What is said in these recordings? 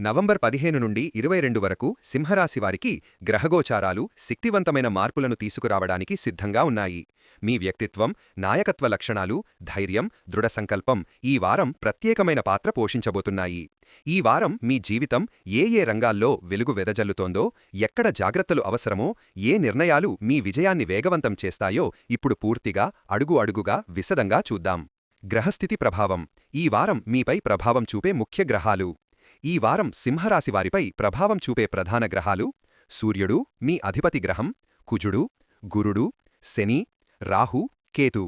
November పదిహేను నుండి ఇరవై రెండు వరకు సింహరాశి వారికి గ్రహగోచారాలు శక్తివంతమైన మార్పులను తీసుకురావడానికి సిద్ధంగా ఉన్నాయి. మీ వ్యక్తిత్వం నాయకత్వ లక్షణాలు ధైర్యం దృఢ సంకల్పం ఈ వారం ప్రత్యేకమైన పాత్ర పోషించబోతున్నాయి. ఈ వారం మీ జీవితం ఏ ఏ రంగాల్లో వెలుగు వెదజల్లుతోందో ఎక్కడ జాగ్రత్తలు అవసరమో ఏ నిర్ణయాలు మీ విజయాన్ని వేగవంతం చేస్తాయో ఇప్పుడు పూర్తిగా అడుగు అడుగుగా విశదంగా చూద్దాం. గ్రహస్థితి ప్రభావం ఈ వారం మీపై ప్రభావం చూపే ముఖ్య గ్రహాలు ఈ వారం సింహరాశి వారిపై ప్రభావం చూపే ప్రధాన గ్రహాలు సూర్యుడు మీ అధిపతి గ్రహం కుజుడు గురుడు శని రాహు కేతు.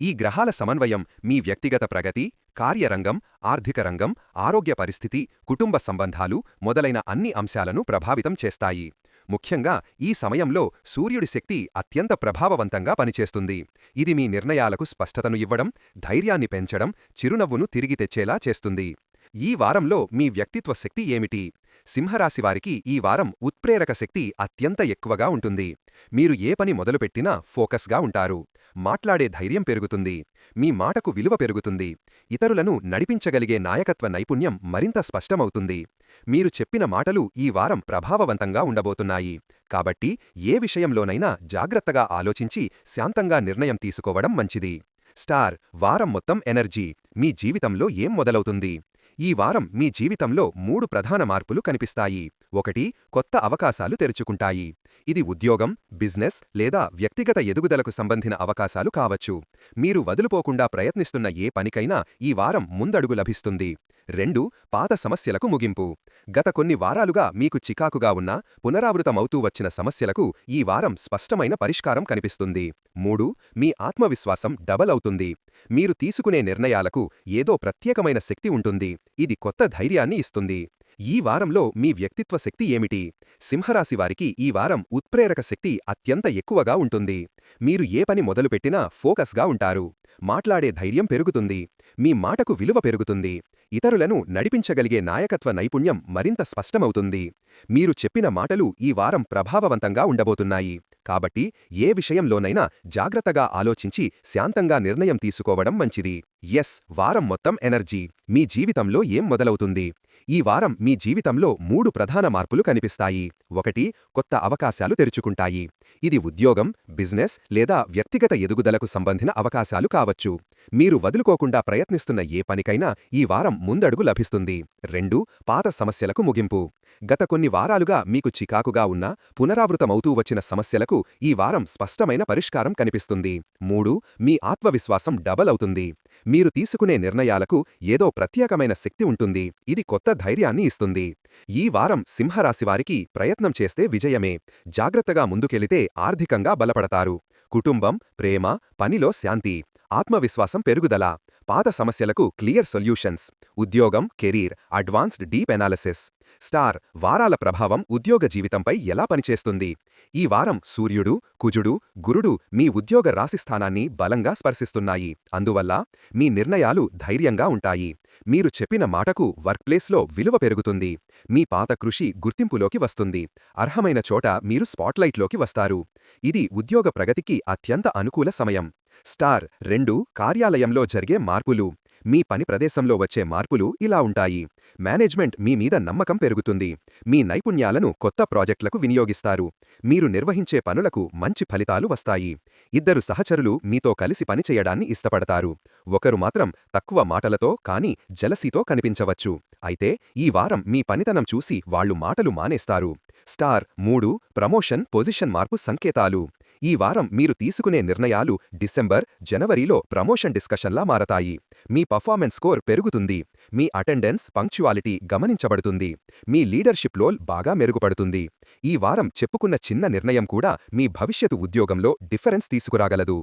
ఈ గ్రహాల సమన్వయం మీ వ్యక్తిగత ప్రగతి కార్యరంగం ఆర్థిక రంగం ఆరోగ్య పరిస్థితి కుటుంబ సంబంధాలు మొదలైన అన్ని అంశాలను ప్రభావితం చేస్తాయి. ముఖ్యంగా ఈ సమయంలో సూర్యుడి శక్తి అత్యంత ప్రభావవంతంగా పనిచేస్తుంది. ఇది మీ నిర్ణయాలకు స్పష్టతను ఇవ్వడం ధైర్యాన్ని పెంచడం చిరునవ్వును తిరిగి తెచ్చేలా చేస్తుంది. ఈ వారంలో మీ వ్యక్తిత్వ శక్తి ఏమిటి? సింహరాశివారికి ఈ వారం ఉత్ప్రేరక శక్తి అత్యంత ఎక్కువగా ఉంటుంది. మీరు ఏ పని మొదలుపెట్టినా ఫోకస్గా ఉంటారు. మాట్లాడే ధైర్యం పెరుగుతుంది. మీ మాటకు విలువ పెరుగుతుంది. ఇతరులను నడిపించగలిగే నాయకత్వ నైపుణ్యం మరింత స్పష్టమవుతుంది. మీరు చెప్పిన మాటలు ఈ వారం ప్రభావవంతంగా ఉండబోతున్నాయి. కాబట్టి ఏ విషయంలోనైనా జాగ్రత్తగా ఆలోచించి శాంతంగా నిర్ణయం తీసుకోవడం మంచిది. స్టార్ వారం మొత్తం ఎనర్జీ. మీ జీవితంలో ఏం మొదలవుతుంది? ఈ వారం మీ జీవితంలో మూడు ప్రధాన మార్పులు కనిపిస్తాయి. ఒకటి కొత్త అవకాశాలు తెరుచుకుంటాయి. ఇది ఉద్యోగం బిజినెస్ లేదా వ్యక్తిగత ఎదుగుదలకు సంబంధిన అవకాశాలు కావచ్చు. మీరు వదులుపోకుండా ప్రయత్నిస్తున్న ఏ పనికైనా ఈ వారం ముందడుగు లభిస్తుంది. రెండు పాత సమస్యలకు ముగింపు. గత కొన్ని వారాలుగా మీకు చికాకుగా ఉన్న పునరావృతమవుతూ వచ్చిన సమస్యలకు ఈ వారం స్పష్టమైన పరిష్కారం కనిపిస్తుంది. మూడు మీ ఆత్మవిశ్వాసం డబల్ అవుతుంది. మీరు తీసుకునే నిర్ణయాలకు ఏదో ప్రత్యేకమైన శక్తి ఉంటుంది. ఇది కొత్త ధైర్యాన్ని ఇస్తుంది. ఈ వారంలో మీ వ్యక్తిత్వ శక్తి ఏమిటి? సింహరాశివారికి ఈ వారం ఉత్ప్రేరక శక్తి అత్యంత ఎక్కువగా ఉంటుంది. మీరు ఏ పని మొదలుపెట్టినా ఫోకస్గా ఉంటారు. మాట్లాడే ధైర్యం పెరుగుతుంది. మీ మాటకు విలువ పెరుగుతుంది. ఇతరులను నడిపించగలిగే నాయకత్వ నైపుణ్యం మరింత స్పష్టమవుతుంది. మీరు చెప్పిన మాటలు ఈ వారం ప్రభావవంతంగా ఉండబోతున్నాయి. కాబట్టి ఏ విషయంలోనైనా జాగ్రత్తగా ఆలోచించి శాంతంగా నిర్ణయం తీసుకోవడం మంచిది. ఎస్ వారం మొత్తం ఎనర్జీ. మీ జీవితంలో ఏం మొదలవుతుంది? ఈ వారం మీ జీవితంలో మూడు ప్రధాన మార్పులు కనిపిస్తాయి. ఒకటి కొత్త అవకాశాలు తెరుచుకుంటాయి. ఇది ఉద్యోగం బిజినెస్ లేదా వ్యక్తిగత ఎదుగుదలకు సంబంధిన అవకాశాలు కావచ్చు. మీరు వదులుకోకుండా ప్రయత్నిస్తున్న ఏ పనికైనా ఈ వారం ముందడుగు లభిస్తుంది. రెండు పాత సమస్యలకు ముగింపు. గత కొన్ని వారాలుగా మీకు చికాకుగా ఉన్న పునరావృతమవుతూ వచ్చిన సమస్యలకు ఈ వారం స్పష్టమైన పరిష్కారం కనిపిస్తుంది. మూడు మీ ఆత్మవిశ్వాసం డబల్ అవుతుంది. మీరు తీసుకునే నిర్ణయాలకు ఏదో ప్రత్యేకమైన శక్తి ఉంటుంది. ఇది కొత్త ధైర్యాన్ని ఇస్తుంది. ఈ వారం సింహరాశివారికి ప్రయత్నం చేస్తే విజయమే. జాగ్రత్తగా ముందుకెళితే ఆర్థికంగా బలపడతారు. కుటుంబం ప్రేమ పనిలో శాంతి. ఆత్మవిశ్వాసం పెరుగుదల. పాత సమస్యలకు క్లియర్ సొల్యూషన్స్. ఉద్యోగం career advanced deep analysis. Star వారాల ప్రభావం ఉద్యోగ జీవితంపై ఎలా పనిచేస్తుంది? ఈ వారం సూర్యుడు కుజుడు గురుడు మీ ఉద్యోగ రాశిస్థానాన్ని బలంగా స్పర్శిస్తున్నాయి. అందువల్ల మీ నిర్ణయాలు ధైర్యంగా ఉంటాయి. మీరు చెప్పిన మాటకు వర్క్ప్లేస్లో విలువ పెరుగుతుంది. మీ పాత కృషి గుర్తింపులోకి వస్తుంది. అర్హమైన చోట మీరు స్పాట్లైట్లోకి వస్తారు. ఇది ఉద్యోగ ప్రగతికి అత్యంత అనుకూల సమయం. స్టార్ రెండు కార్యాలయంలో జరిగే మార్పులు. మీ పని ప్రదేశంలో వచ్చే మార్పులు ఇలా ఉంటాయి. మేనేజ్మెంట్ మీ మీద నమ్మకం పెరుగుతుంది. మీ నైపుణ్యాలను కొత్త ప్రాజెక్టులకు వినియోగిస్తారు. మీరు నిర్వహించే పనులకు మంచి ఫలితాలు వస్తాయి. ఇద్దరు సహచరులు మీతో కలిసి పనిచేయడాన్ని ఇష్టపడతారు. ఒకరు మాత్రం తక్కువ మాటలతో కానీ జలసీతో కనిపించవచ్చు. అయితే ఈ వారం మీ పనితనం చూసి వాళ్ళు మాటలు మానేస్తారు. స్టార్ మూడు ప్రమోషన్ పొజిషన్ మార్పు సంకేతాలు. ఈ వారం మీరు తీసుకునే నిర్ణయాలు డిసెంబర్ జనవరిలో ప్రమోషన్ డిస్కషన్లా మారతాయి. మీ పర్ఫార్మెన్స్ స్కోర్ పెరుగుతుంది. మీ అటెండెన్స్ పంక్చువాలిటీ గమనించబడుతుంది. మీ లీడర్షిప్ లోల్ బాగా మెరుగుపడుతుంది. ఈ వారం చెప్పుకున్న చిన్న నిర్ణయం కూడా మీ భవిష్యత్తు ఉద్యోగంలో డిఫరెన్స్ తీసుకురాగలదు.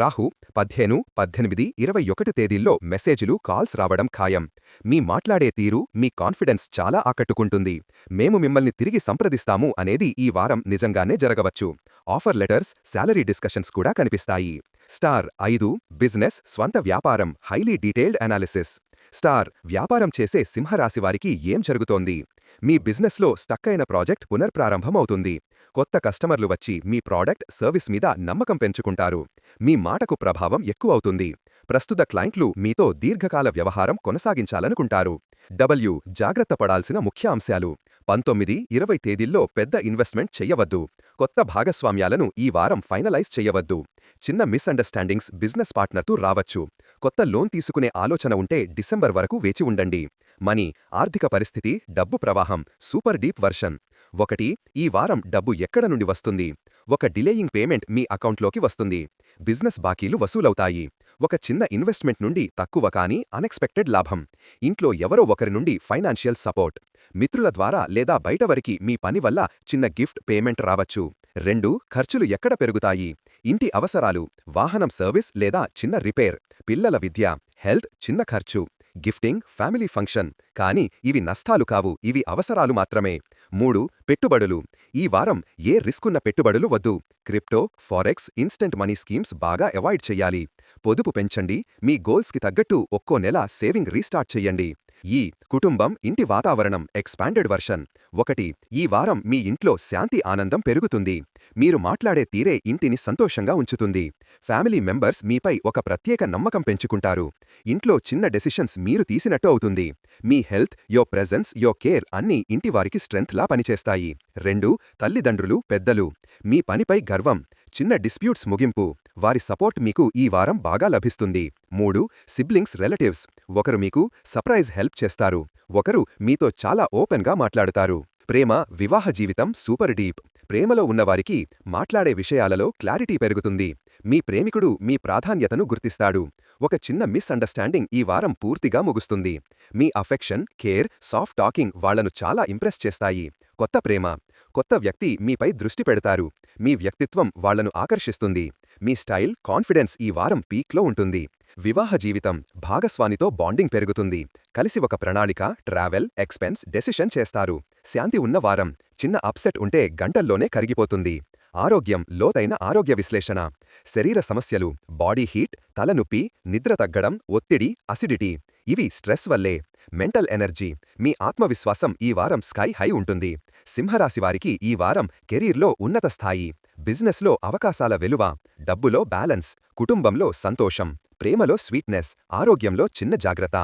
రాహు పదిహేను పద్దెనిమిది ఇరవై ఒకటి తేదీల్లో మెసేజ్లు కాల్స్ రావడం ఖాయం. మీ మాట్లాడే తీరు మీ కాన్ఫిడెన్స్ చాలా ఆకట్టుకుంటుంది. మేము మిమ్మల్ని తిరిగి సంప్రదిస్తాము అనేది ఈ వారం నిజంగానే జరగవచ్చు. ఆఫర్ లెటర్స్ శాలరీ డిస్కషన్స్ కూడా కనిపిస్తాయి. స్టార్ ఐదు బిజినెస్ స్వంత వ్యాపారం హైలీ డీటెయిల్డ్ అనాలిసిస్. స్టార్ వ్యాపారం చేసే సింహరాశి వారికి ఏం జరుగుతోంది? మీ బిజినెస్లో స్టక్ అయిన ప్రాజెక్ట్ పునర్ప్రారంభం అవుతుంది కొత్త కస్టమర్లు వచ్చి మీ ప్రాడక్ట్ సర్వీస్ మీద నమ్మకం పెంచుకుంటారు. మీ మాటకు ప్రభావం ఎక్కువవుతుంది ప్రస్తుత క్లయింట్లు మీతో దీర్ఘకాల వ్యవహారం కొనసాగించాలనుకుంటారు. డబ్ల్యూ జాగ్రత్త పడాల్సిన ముఖ్య అంశాలు. పంతొమ్మిది ఇరవై తేదీల్లో పెద్ద ఇన్వెస్ట్మెంట్ చెయ్యవద్దు. కొత్త భాగస్వామ్యాలను ఈ వారం ఫైనలైజ్ చెయ్యవద్దు. చిన్న మిస్అండర్స్టాండింగ్స్ బిజినెస్ పార్ట్నర్తో రావచ్చు. కొత్త లోన్ తీసుకునే ఆలోచన ఉంటే డిసెంబర్ వరకు వేచి ఉండండి. మనీ ఆర్థిక పరిస్థితి డబ్బు ప్రవాహం సూపర్ డీప్ వర్షన్. ఒకటి ఈ వారం డబ్బు ఎక్కడ నుండి వస్తుంది? ఒక డిలేయింగ్ పేమెంట్ మీ అకౌంట్లోకి వస్తుంది. బిజినెస్ బాకీలు వసూలవుతాయి. ఒక చిన్న ఇన్వెస్ట్మెంట్ నుండి తక్కువ కానీ అన్ఎక్స్పెక్టెడ్ లాభం. ఇంట్లో ఎవరో ఒకరి నుండి ఫైనాన్షియల్ సపోర్ట్. మిత్రుల ద్వారా లేదా బయటవరికి మీ పని వల్ల చిన్న గిఫ్ట్ పేమెంట్ రావచ్చు. రెండు ఖర్చులు ఎక్కడ పెరుగుతాయి? ఇంటి అవసరాలు వాహనం సర్వీస్ లేదా చిన్న రిపేర్ పిల్లల విద్య హెల్త్ చిన్న ఖర్చు గిఫ్టింగ్ ఫ్యామిలీ ఫంక్షన్. కానీ ఇవి నష్టాలు కావు ఇవి అవసరాలు మాత్రమే. మూడు పెట్టుబడులు. ఈ వారం ఏ రిస్కున్న పెట్టుబడులు వద్దు. Crypto forex instant money schemes బాగా అవాయిడ్ చెయ్యాలి పొదుపు పెంచండి. మీ గోల్స్కి తగ్గట్టు ఒక్కో నెల సేవింగ్ రీస్టార్ట్ చెయ్యండి ఈ కుటుంబం ఇంటి వాతావరణం ఎక్స్పాండెడ్ వర్షన్ ఒకటి ఈ వారం మీ ఇంట్లో శాంతి ఆనందం పెరుగుతుంది. మీరు మాట్లాడే తీరే ఇంటిని సంతోషంగా ఉంచుతుంది. ఫ్యామిలీ మెంబర్స్ మీపై ఒక ప్రత్యేక నమ్మకం పెంచుకుంటారు. ఇంట్లో చిన్న డెసిషన్స్ మీరు తీసినట్టు అవుతుంది. మీ హెల్త్ యో ప్రెజెన్స్ యో కేర్ అన్నీ ఇంటివారికి స్ట్రెంగ్త్లా పనిచేస్తాయి. రెండు తల్లిదండ్రులు పెద్దలు. మీ పనిపై గర్వం. చిన్న డిస్ప్యూట్స్ ముగింపు. వారి సపోర్ట్ మీకు ఈ వారం బాగా లభిస్తుంది. మూడు సిబ్లింగ్స్ రిలేటివ్స్. ఒకరు మీకు సర్ప్రైజ్ హెల్ప్ చేస్తారు. ఒకరు మీతో చాలా ఓపెన్గా మాట్లాడుతారు. ప్రేమ వివాహ జీవితం సూపర్ డీప్. ప్రేమలో ఉన్నవారికి మాట్లాడే విషయాలలో క్లారిటీ పెరుగుతుంది. మీ ప్రేమికుడు మీ ప్రాధాన్యతను గుర్తిస్తాడు. ఒక చిన్న మిస్అండర్స్టాండింగ్ ఈ వారం పూర్తిగా ముగుస్తుంది. మీ అఫెక్షన్ కేర్ సాఫ్ట్ టాకింగ్ వాళ్ళను చాలా ఇంప్రెస్ చేస్తాయి. కొత్త ప్రేమ కొత్త వ్యక్తి మీపై దృష్టి పెడతారు. మీ వ్యక్తిత్వం వాళ్ళను ఆకర్షిస్తుంది. మీ స్టైల్ కాన్ఫిడెన్స్ ఈ వారం పీక్లో ఉంటుంది. వివాహ జీవితం భాగస్వానితో బాండింగ్ పెరుగుతుంది. కలిసి ఒక ప్రణాళిక ట్రావెల్ ఎక్స్పెన్స్ డెసిషన్ చేస్తారు. శాంతి ఉన్న వారం చిన్న అప్సెట్ ఉంటే గంటల్లోనే కరిగిపోతుంది. ఆరోగ్యం లోతైన ఆరోగ్య విశ్లేషణ. శరీర సమస్యలు బాడీ హీట్ తలనొప్పి నిద్ర తగ్గడం ఒత్తిడి అసిడిటీ. ఇవి స్ట్రెస్ వల్లే. Mental energy. మీ ఆత్మవిశ్వాసం ఈ వారం స్కై హై ఉంటుంది. సింహరాశి వారికి ఈ వారం కెరీర్లో ఉన్నత స్థాయి. బిజినెస్లో అవకాశాల వెలువ. డబ్బులో బ్యాలెన్స్. కుటుంబంలో సంతోషం. ప్రేమలో స్వీట్నెస్. ఆరోగ్యంలో చిన్న జాగ్రత్త.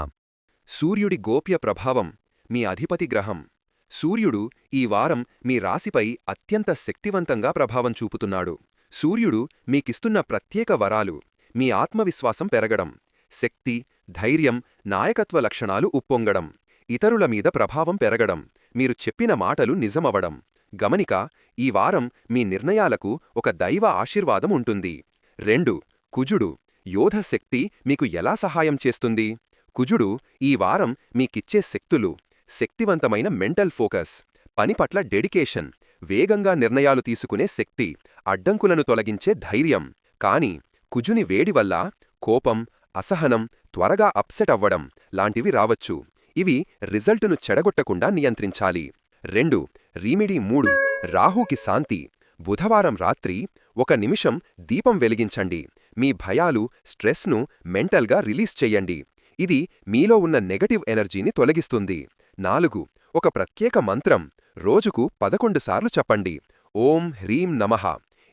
సూర్యుడి గోప్య ప్రభావం. మీ అధిపతి గ్రహం. సూర్యుడు ఈ వారం మీ రాశిపై అత్యంత శక్తివంతంగా ప్రభావం చూపుతున్నాడు. సూర్యుడు మీకిస్తున్న ప్రత్యేక వరాలు మీ ఆత్మవిశ్వాసం పెరగడం శక్తి ధైర్యం నాయకత్వ లక్షణాలు ఉప్పొంగడం ఇతరుల మీద ప్రభావం పెరగడం మీరు చెప్పిన మాటలు నిజమవడం గమనిక ఈ వారం మీ నిర్ణయాలకు ఒక దైవ ఆశీర్వాదం ఉంటుంది. రెండు కుజుడు యోధశక్తి మీకు ఎలా సహాయం చేస్తుంది? కుజుడు ఈ వారం మీకిచ్చే శక్తులు శక్తివంతమైన మెంటల్ ఫోకస్ పని పట్ల డెడికేషన్ వేగంగా నిర్ణయాలు తీసుకునే శక్తి అడ్డంకులను తొలగించే ధైర్యం. కాని కుజుని వేడి వల్ల కోపం అసహనం త్వరగా అప్సెట్ అవ్వడం లాంటివి రావచ్చు. ఇవి రిజల్టును చెడగొట్టకుండా నియంత్రించాలి. రెండు రీమిడీ మూడు రాహుకి శాంతి. బుధవారం రాత్రి ఒక నిమిషం దీపం వెలిగించండి. మీ భయాలు స్ట్రెస్ను మెంటల్గా రిలీజ్ చెయ్యండి ఇది మీలో ఉన్న నెగటివ్ ఎనర్జీని తొలగిస్తుంది. నాలుగు. ఒక ప్రత్యేక మంత్రం. రోజుకు పదకొండు సార్లు చెప్పండి. ఓం హ్రీం నమః.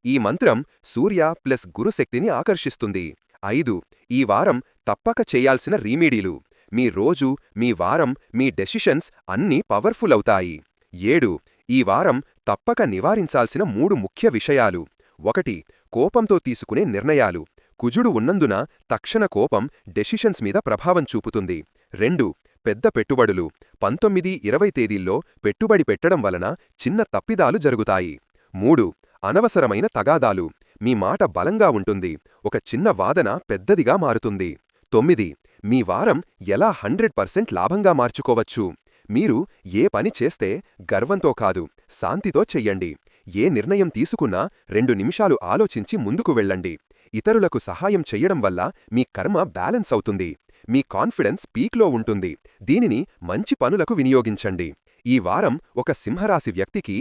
ఈ మంత్రం సూర్య ప్లస్ గురుశక్తిని ఆకర్షిస్తుంది. ఐదు. ఈ వారం తప్పక చేయాల్సిన రీమీడీలు. మీ రోజు మీ వారం మీ డెసిషన్స్ అన్నీ పవర్ఫుల్ అవుతాయి. ఏడు. ఈ వారం తప్పక నివారించాల్సిన మూడు ముఖ్య విషయాలు. ఒకటి. కోపంతో తీసుకునే నిర్ణయాలు. కుజుడు ఉన్నందున తక్షణ కోపం డెసిషన్స్ మీద ప్రభావం చూపుతుంది. రెండు. పెద్ద పెట్టుబడులు. పంతొమ్మిది ఇరవై తేదీల్లో పెట్టుబడి పెట్టడం వలన చిన్న తప్పిదాలు జరుగుతాయి. మూడు అనవసరమైన తగాదాలు. మీ మాట బలంగా ఉంటుంది. ఒక చిన్న వాదన పెద్దదిగా మారుతుంది. తొమ్మిది మీ వారం ఎలా హండ్రెడ్ పర్సెంట్ లాభంగా మార్చుకోవచ్చు? మీరు ఏ పని చేస్తే గర్వంతో కాదు శాంతితో చెయ్యండి. ఏ నిర్ణయం తీసుకున్నా రెండు నిమిషాలు ఆలోచించి ముందుకు వెళ్ళండి. ఇతరులకు సహాయం చెయ్యడం వల్ల మీ కర్మ బ్యాలెన్స్ అవుతుంది. మీ కాన్ఫిడెన్స్ పీక్లో ఉంటుంది. దీనిని మంచి పనులకు వినియోగించండి. ఈ వారం ఒక సింహరాశి వ్యక్తికి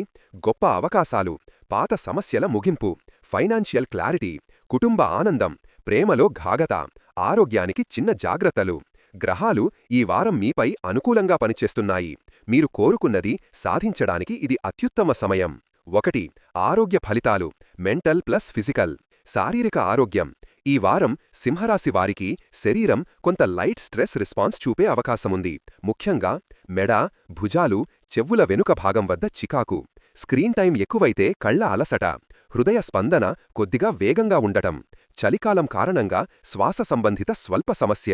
గొప్ప అవకాశాలు పాత సమస్యల ముగింపు ఫైనాన్షియల్ క్లారిటీ కుటుంబ ఆనందం ప్రేమలో ఘాగత ఆరోగ్యానికి చిన్న జాగ్రత్తలు. గ్రహాలు ఈ వారం మీపై అనుకూలంగా పనిచేస్తున్నాయి. మీరు కోరుకున్నది సాధించడానికి ఇది అత్యుత్తమ సమయం. ఒకటి ఆరోగ్య ఫలితాలు మెంటల్ ప్లస్ ఫిజికల్. శారీరక ఆరోగ్యం ఈ వారం సింహరాశి వారికి శరీరం కొంత లైట్ స్ట్రెస్ రెస్పాన్స్ చూపే అవకాశముంది. ముఖ్యంగా మెడ భుజాలు చెవుల వెనుక భాగం వద్ద చికాకు స్క్రీన్ టైం ఎక్కువైతే కళ్ళ అలసట హృదయ స్పందన కొద్దిగా వేగంగా ఉండటం చలికాలం కారణంగా శ్వాస సంబంధిత స్వల్ప సమస్య.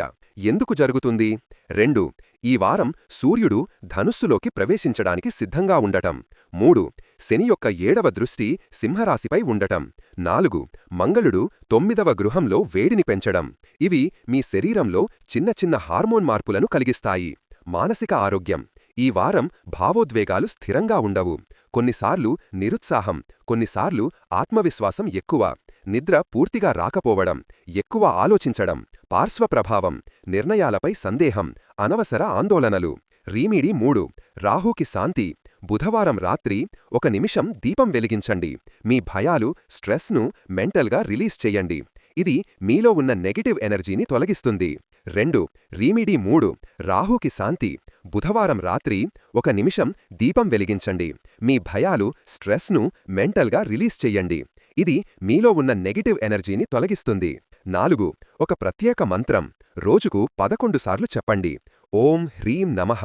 ఎందుకు జరుగుతుంది? రెండు ఈ వారం సూర్యుడు ధనుస్సులోకి ప్రవేశించడానికి సిద్ధంగా ఉండటం. మూడు శని యొక్క ఏడవ దృష్టి సింహరాశిపై ఉండటం. నాలుగు మంగళుడు తొమ్మిదవ గృహంలో వేడిని పెంచడం. ఇవి మీ శరీరంలో చిన్న చిన్న హార్మోన్ మార్పులను కలిగిస్తాయి. మానసిక ఆరోగ్యం. ఈ వారం భావోద్వేగాలు స్థిరంగా ఉండవు. కొన్నిసార్లు నిరుత్సాహం కొన్నిసార్లు ఆత్మవిశ్వాసం ఎక్కువ. నిద్ర పూర్తిగా రాకపోవడం ఎక్కువ ఆలోచించడం పార్శ్వప్రభావం నిర్ణయాలపై సందేహం అనవసర ఆందోళనలు. రీమిడి మూడు రాహుకి శాంతి. బుధవారం రాత్రి ఒక నిమిషం దీపం వెలిగించండి. మీ భయాలు స్ట్రెస్ను మెంటల్గా రిలీజ్ చేయండి. ఇది మీలో ఉన్న నెగిటివ్ ఎనర్జీని తొలగిస్తుంది. రెండు రీమిడి మూడు రాహుకి శాంతి. బుధవారం రాత్రి ఒక నిమిషం దీపం వెలిగించండి. మీ భయాలు స్ట్రెస్ను మెంటల్గా రిలీజ్ చెయ్యండి ఇది మీలో ఉన్న నెగటివ్ ఎనర్జీని తొలగిస్తుంది. నాలుగు ఒక ప్రత్యేక మంత్రం. రోజుకు పదకొండు సార్లు చెప్పండి. ఓం హ్రీం నమః.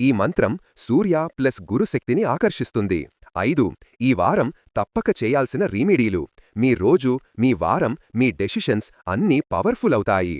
ఈ మంత్రం సూర్య ప్లస్ గురుశక్తిని ఆకర్షిస్తుంది. ఐదు ఈ వారం తప్పక చేయాల్సిన రీమిడీలు. మీ రోజు మీ వారం మీ డెసిషన్స్ అన్నీ పవర్ఫుల్ అవుతాయి.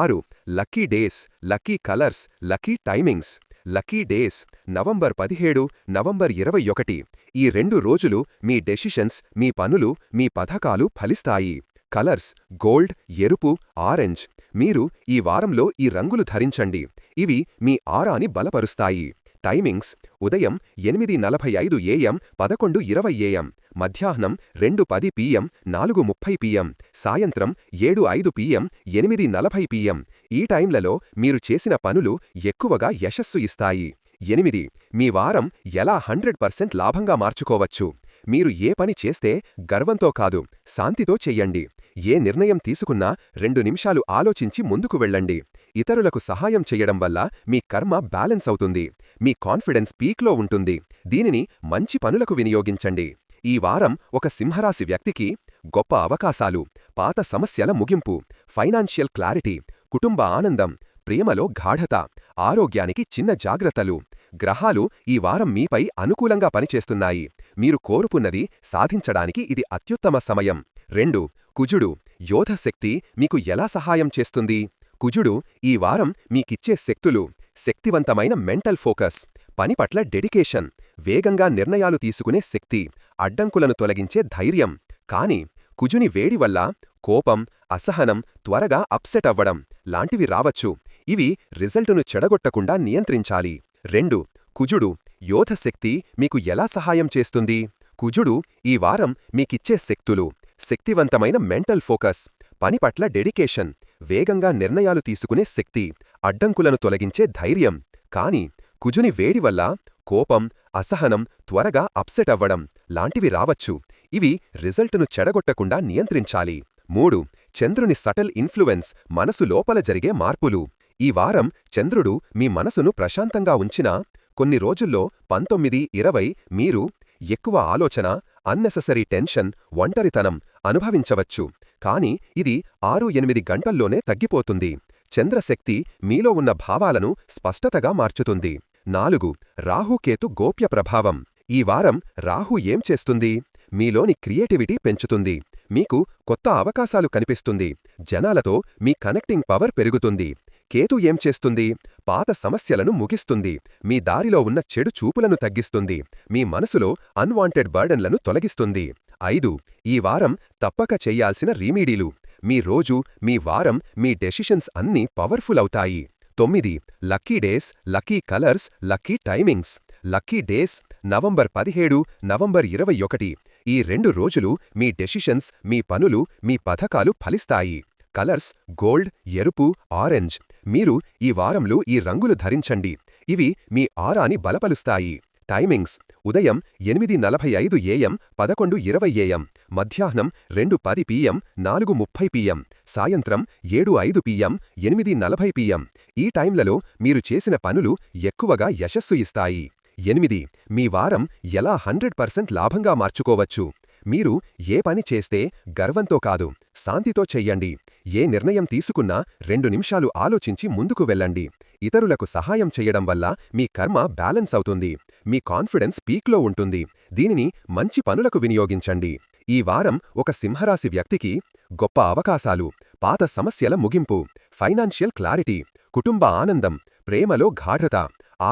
ఆరు lucky days lucky colours lucky timings. Lucky days November పదిహేడు నవంబర్ ఇరవై ఒకటి. ఈ రెండు రోజులు మీ డెసిషన్స్ మీ పనులు మీ పథకాలు ఫలిస్తాయి. కలర్స్ గోల్డ్ ఎరుపు ఆరెంజ్. మీరు ఈ వారంలో ఈ రంగులు ధరించండి. ఇవి మీ ఆరాని బలపరుస్తాయి. టైమింగ్స్. ఉదయం ఎనిమిది నలభై ఐదు ఏఎం పదకొండు ఇరవై ఏఎం. మధ్యాహ్నం రెండు పది పిఎం నాలుగు ముప్పై పిఎం. సాయంత్రం ఏడు ఐదు పిఎం ఎనిమిది నలభై పిఎం. ఈ టైంలలో మీరు చేసిన పనులు ఎక్కువగా యశస్సు ఇస్తాయి. ఎనిమిది. మీ వారం ఎలా హండ్రెడ్ పర్సెంట్ లాభంగా మార్చుకోవచ్చు? మీరు ఏ పని చేస్తే గర్వంతో కాదు శాంతితో చెయ్యండి ఏ నిర్ణయం తీసుకున్నా రెండు నిమిషాలు ఆలోచించి ముందుకు వెళ్ళండి. ఇతరులకు సహాయం చెయ్యడం వల్ల మీ కర్మ బ్యాలెన్స్ అవుతుంది. మీ కాన్ఫిడెన్స్ పీక్లో ఉంటుంది. దీనిని మంచి పనులకు వినియోగించండి. ఈ వారం ఒక సింహరాశి వ్యక్తికి గొప్ప అవకాశాలు పాత సమస్యల ముగింపు ఫైనాన్షియల్ క్లారిటీ కుటుంబ ఆనందం ప్రేమలో గాఢత ఆరోగ్యానికి చిన్న జాగ్రత్తలు. గ్రహాలు ఈ వారం మీపై అనుకూలంగా పనిచేస్తున్నాయి. మీరు కోరుకున్నది సాధించడానికి ఇది అత్యుత్తమ సమయం. రెండు కుజుడు యోధశక్తి మీకు ఎలా సహాయం చేస్తుంది? కుజుడు ఈ వారం మీకిచ్చే శక్తులు శక్తివంతమైన మెంటల్ ఫోకస్ పని పట్ల డెడికేషన్ వేగంగా నిర్ణయాలు తీసుకునే శక్తి అడ్డంకులను తొలగించే ధైర్యం. కాని కుజుని వేడి వల్ల కోపం అసహనం త్వరగా అప్సెట్ అవ్వడం లాంటివి రావచ్చు. ఇవి రిజల్టును చెడగొట్టకుండా నియంత్రించాలి. రెండు కుజుడు యోధశక్తి మీకు ఎలా సహాయం చేస్తుంది? కుజుడు ఈ వారం మీకిచ్చే శక్తులు శక్తివంతమైన మెంటల్ ఫోకస్ పని పట్ల డెడికేషన్ వేగంగా నిర్ణయాలు తీసుకునే శక్తి అడ్డంకులను తొలగించే ధైర్యం. కాని కుజుని వేడి వల్ల కోపం అసహనం త్వరగా అప్సెట్ అవ్వడం లాంటివి రావచ్చు. ఇవి రిజల్టును చెడగొట్టకుండా నియంత్రించాలి. మూడు చంద్రుని సటల్ ఇన్ఫ్లుయెన్స్ మనసు లోపల జరిగే మార్పులు. ఈ వారం చంద్రుడు మీ మనసును ప్రశాంతంగా ఉంచినా కొన్ని రోజుల్లో పంతొమ్మిది ఇరవై మీరు ఎక్కువ ఆలోచన అన్నెసెసరీ టెన్షన్ ఒంటరితనం అనుభవించవచ్చు. కాని ఇది ఆరు ఎనిమిది గంటల్లోనే తగ్గిపోతుంది. చంద్రశక్తి మీలో ఉన్న భావాలను స్పష్టతగా మార్చుతుంది. నాలుగు రాహుకేతు గోప్య ప్రభావం. ఈ వారం రాహు ఏం చేస్తుంది? మీలోని క్రియేటివిటీ పెంచుతుంది. మీకు కొత్త అవకాశాలు కనిపిస్తుంది. జనాలతో మీ కనెక్టింగ్ పవర్ పెరుగుతుంది. కేతు ఏం చేస్తుంది? పాత సమస్యలను ముగిస్తుంది. మీ దారిలో ఉన్న చెడు చూపులను తగ్గిస్తుంది. మీ మనసులో అన్వాంటెడ్ బర్డన్లను తొలగిస్తుంది. ఐదు ఈ వారం తప్పక చెయ్యాల్సిన రీమీడీలు మీ రోజు మీ వారం మీ డెసిషన్స్ అన్నీ పవర్ఫుల్ అవుతాయి. తొమ్మిది lucky days lucky colours lucky timings lucky days November పదిహేడు నవంబర్ ఇరవై ఒకటి. ఈ రెండు రోజులు మీ డెసిషన్స్ మీ పనులు మీ పథకాలు ఫలిస్తాయి. కలర్స్ గోల్డ్ ఎరుపు ఆరెంజ్ మీరు ఈ వారంలో ఈ రంగులు ధరించండి. ఇవి మీ ఆరాని బలపలుస్తాయి. టైమింగ్స్. ఉదయం ఎనిమిది నలభై ఐదు ఏఎం పదకొండు ఇరవై ఏఎం మధ్యాహ్నం రెండు పది పిఎం నాలుగు ముప్పై పిఎం సాయంత్రం ఏడు ఐదు పిఎం ఎనిమిది నలభై పిఎం. ఈ టైంలలో మీరు చేసిన పనులు ఎక్కువగా యశస్సు ఇస్తాయి. ఎనిమిది. మీ వారం ఎలా హండ్రెడ్ పర్సెంట్ లాభంగా మార్చుకోవచ్చు? మీరు ఏ పని చేస్తే గర్వంతో కాదు శాంతితో చెయ్యండి ఏ నిర్ణయం తీసుకున్నా రెండు నిమిషాలు ఆలోచించి ముందుకు వెళ్ళండి. ఇతరులకు సహాయం చేయడం వల్ల మీ కర్మ బ్యాలెన్స్ అవుతుంది. మీ కాన్ఫిడెన్స్ పీక్లో ఉంటుంది. దీనిని మంచి పనులకు వినియోగించండి. ఈ వారం ఒక సింహరాశి వ్యక్తికి గొప్ప అవకాశాలు పాత సమస్యల ముగింపు ఫైనాన్షియల్ క్లారిటీ కుటుంబ ఆనందం ప్రేమలో గాఢత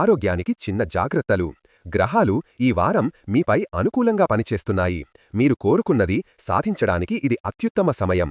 ఆరోగ్యానికి చిన్న జాగ్రత్తలు. గ్రహాలు ఈ వారం మీపై అనుకూలంగా పనిచేస్తున్నాయి. మీరు కోరుకున్నది సాధించడానికి ఇది అత్యుత్తమ సమయం.